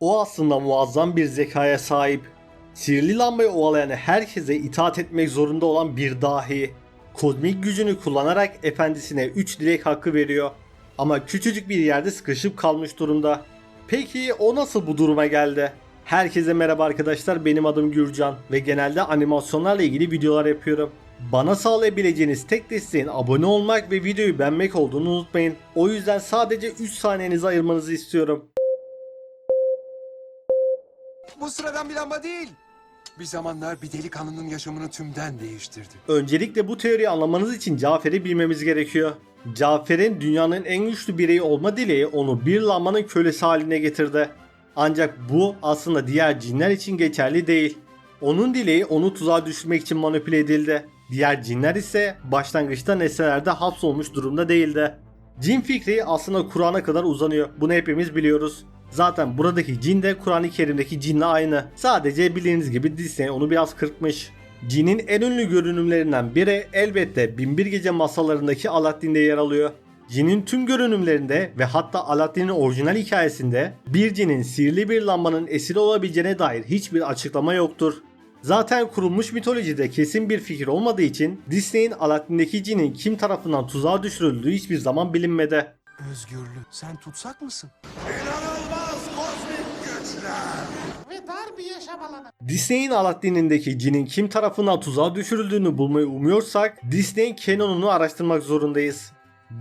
O aslında muazzam bir zekaya sahip. Sihirli lambayı ovalayan herkese itaat etmek zorunda olan bir dahi. Kozmik gücünü kullanarak efendisine 3 dilek hakkı veriyor. Ama küçücük bir yerde sıkışıp kalmış durumda. Peki o nasıl bu duruma geldi? Herkese merhaba arkadaşlar benim adım Gürcan ve genelde animasyonlarla ilgili videolar yapıyorum. Bana sağlayabileceğiniz tek desteğin abone olmak ve videoyu beğenmek olduğunu unutmayın. O yüzden sadece 3 saniyenizi ayırmanızı istiyorum. Bu sıradan bir lamba değil. Bir zamanlar bir delikanlının yaşamını tümden değiştirdi. Öncelikle bu teoriyi anlamanız için Cafer'i bilmemiz gerekiyor. Cafer'in dünyanın en güçlü bireyi olma dileği onu bir lambanın kölesi haline getirdi. Ancak bu aslında diğer cinler için geçerli değil. Onun dileği onu tuzağa düşürmek için manipüle edildi. Diğer cinler ise başlangıçta nesnelerde hapsolmuş durumda değildi. Cin fikri aslında Kur'an'a kadar uzanıyor. Bunu hepimiz biliyoruz. Zaten buradaki cin de Kur'an-ı Kerim'deki cinle aynı. Sadece bildiğiniz gibi Disney onu biraz kırpmış. Cinin en ünlü görünümlerinden biri elbette Binbir Gece masallarındaki Aladdin'de yer alıyor. Cinin tüm görünümlerinde ve hatta Aladdin'in orijinal hikayesinde bir cinin sihirli bir lambanın esiri olabileceğine dair hiçbir açıklama yoktur. Zaten kurulmuş mitolojide kesin bir fikir olmadığı için Disney'in Aladdin'deki cinin kim tarafından tuzağa düşürüldüğü hiçbir zaman bilinmedi. Özgürlük. Sen tutsak mısın? ve alanı. Disney'in Aladdin'indeki cinin kim tarafından tuzağa düşürüldüğünü bulmayı umuyorsak Disney'in canonunu araştırmak zorundayız.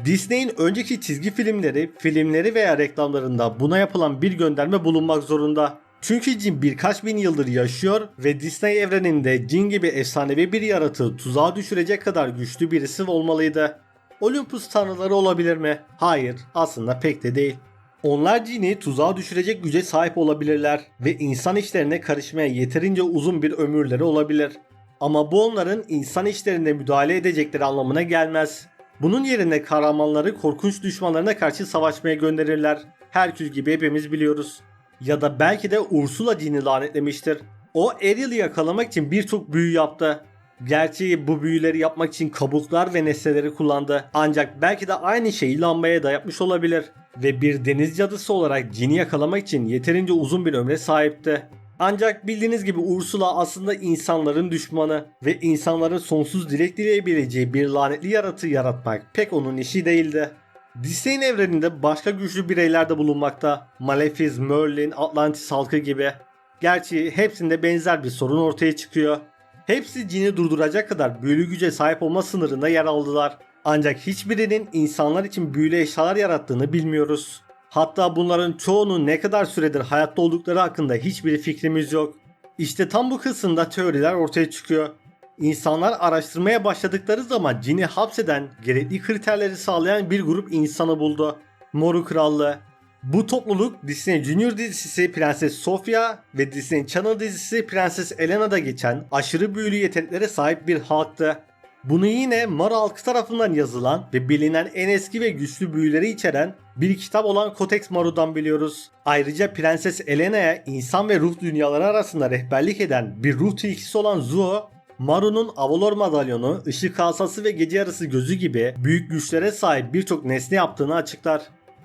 Disney'in önceki çizgi filmleri, filmleri veya reklamlarında buna yapılan bir gönderme bulunmak zorunda. Çünkü cin birkaç bin yıldır yaşıyor ve Disney evreninde cin gibi efsanevi bir yaratığı tuzağa düşürecek kadar güçlü birisi olmalıydı. Olympus tanrıları olabilir mi? Hayır, aslında pek de değil. Onlar cini tuzağa düşürecek güce sahip olabilirler ve insan işlerine karışmaya yeterince uzun bir ömürleri olabilir. Ama bu onların insan işlerine müdahale edecekleri anlamına gelmez. Bunun yerine kahramanları korkunç düşmanlarına karşı savaşmaya gönderirler. Herkül gibi hepimiz biliyoruz. Ya da belki de Ursula cini lanetlemiştir. O Ariel'i yakalamak için birçok büyü yaptı. Gerçi bu büyüleri yapmak için kabuklar ve nesneleri kullandı. Ancak belki de aynı şeyi lambaya da yapmış olabilir. Ve bir deniz cadısı olarak cini yakalamak için yeterince uzun bir ömre sahipti. Ancak bildiğiniz gibi Ursula aslında insanların düşmanı ve insanların sonsuz dilek dileyebileceği bir lanetli yaratığı yaratmak pek onun işi değildi. Disney'in evreninde başka güçlü bireyler de bulunmakta. Malefiz, Merlin, Atlantis halkı gibi. Gerçi hepsinde benzer bir sorun ortaya çıkıyor. Hepsi cini durduracak kadar büyülü güce sahip olma sınırında yer aldılar. Ancak hiçbirinin insanlar için büyülü eşyalar yarattığını bilmiyoruz. Hatta bunların çoğunun ne kadar süredir hayatta oldukları hakkında hiçbir fikrimiz yok. İşte tam bu kısımda teoriler ortaya çıkıyor. İnsanlar araştırmaya başladıkları zaman cini hapseden, gerekli kriterleri sağlayan bir grup insanı buldu. Moru Krallığı. Bu topluluk Disney Junior dizisi Prenses Sofia ve Disney Channel dizisi Prenses Elena'da geçen aşırı büyülü yeteneklere sahip bir halktı. Bunu yine Mara halkı tarafından yazılan ve bilinen en eski ve güçlü büyüleri içeren bir kitap olan Codex Maru'dan biliyoruz. Ayrıca Prenses Elena'ya insan ve ruh dünyaları arasında rehberlik eden bir ruh tilkisi olan Zuo, Maru'nun Avalor madalyonu, ışık asası ve gece yarısı gözü gibi büyük güçlere sahip birçok nesne yaptığını açıklar.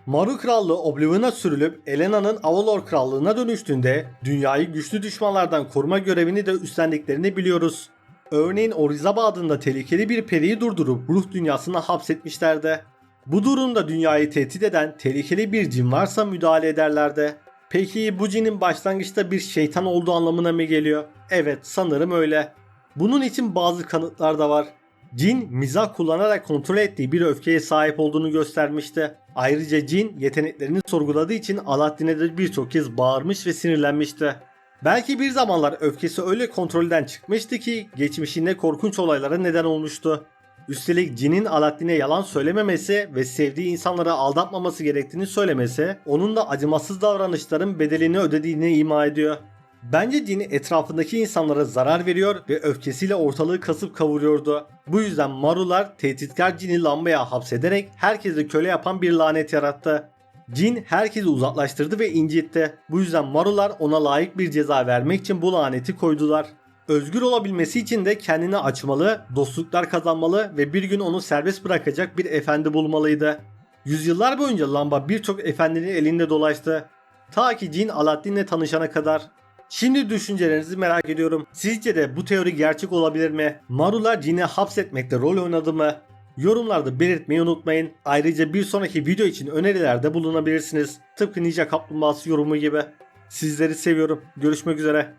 Maru Krallığı Oblivion'a sürülüp Elena'nın Avalor Krallığına dönüştüğünde dünyayı güçlü düşmanlardan koruma görevini de üstlendiklerini biliyoruz. Örneğin Orizaba adında tehlikeli bir periyi durdurup ruh dünyasına hapsetmişlerdi. Bu durumda dünyayı tehdit eden tehlikeli bir cin varsa müdahale ederlerdi. Peki bu cinin başlangıçta bir şeytan olduğu anlamına mı geliyor? Evet sanırım öyle. Bunun için bazı kanıtlar da var. Cin mizah kullanarak kontrol ettiği bir öfkeye sahip olduğunu göstermişti. Ayrıca cin yeteneklerini sorguladığı için Aladdin'e de birçok kez bağırmış ve sinirlenmişti. Belki bir zamanlar öfkesi öyle kontrolden çıkmıştı ki geçmişinde korkunç olaylara neden olmuştu. Üstelik Cin'in Aladdin'e yalan söylememesi ve sevdiği insanları aldatmaması gerektiğini söylemesi onun da acımasız davranışların bedelini ödediğini ima ediyor. Bence Cin etrafındaki insanlara zarar veriyor ve öfkesiyle ortalığı kasıp kavuruyordu. Bu yüzden Marular tehditkar Cin'i lambaya hapsederek herkesi köle yapan bir lanet yarattı. Cin herkesi uzaklaştırdı ve incitti. Bu yüzden Marular ona layık bir ceza vermek için bu laneti koydular. Özgür olabilmesi için de kendini açmalı, dostluklar kazanmalı ve bir gün onu serbest bırakacak bir efendi bulmalıydı. Yüzyıllar boyunca lamba birçok efendinin elinde dolaştı. Ta ki cin Aladdin'le tanışana kadar. Şimdi düşüncelerinizi merak ediyorum. Sizce de bu teori gerçek olabilir mi? Marular cini hapsetmekte rol oynadı mı? Yorumlarda belirtmeyi unutmayın. Ayrıca bir sonraki video için önerilerde bulunabilirsiniz. Tıpkı Ninja Kaplumbağası yorumu gibi. Sizleri seviyorum. Görüşmek üzere.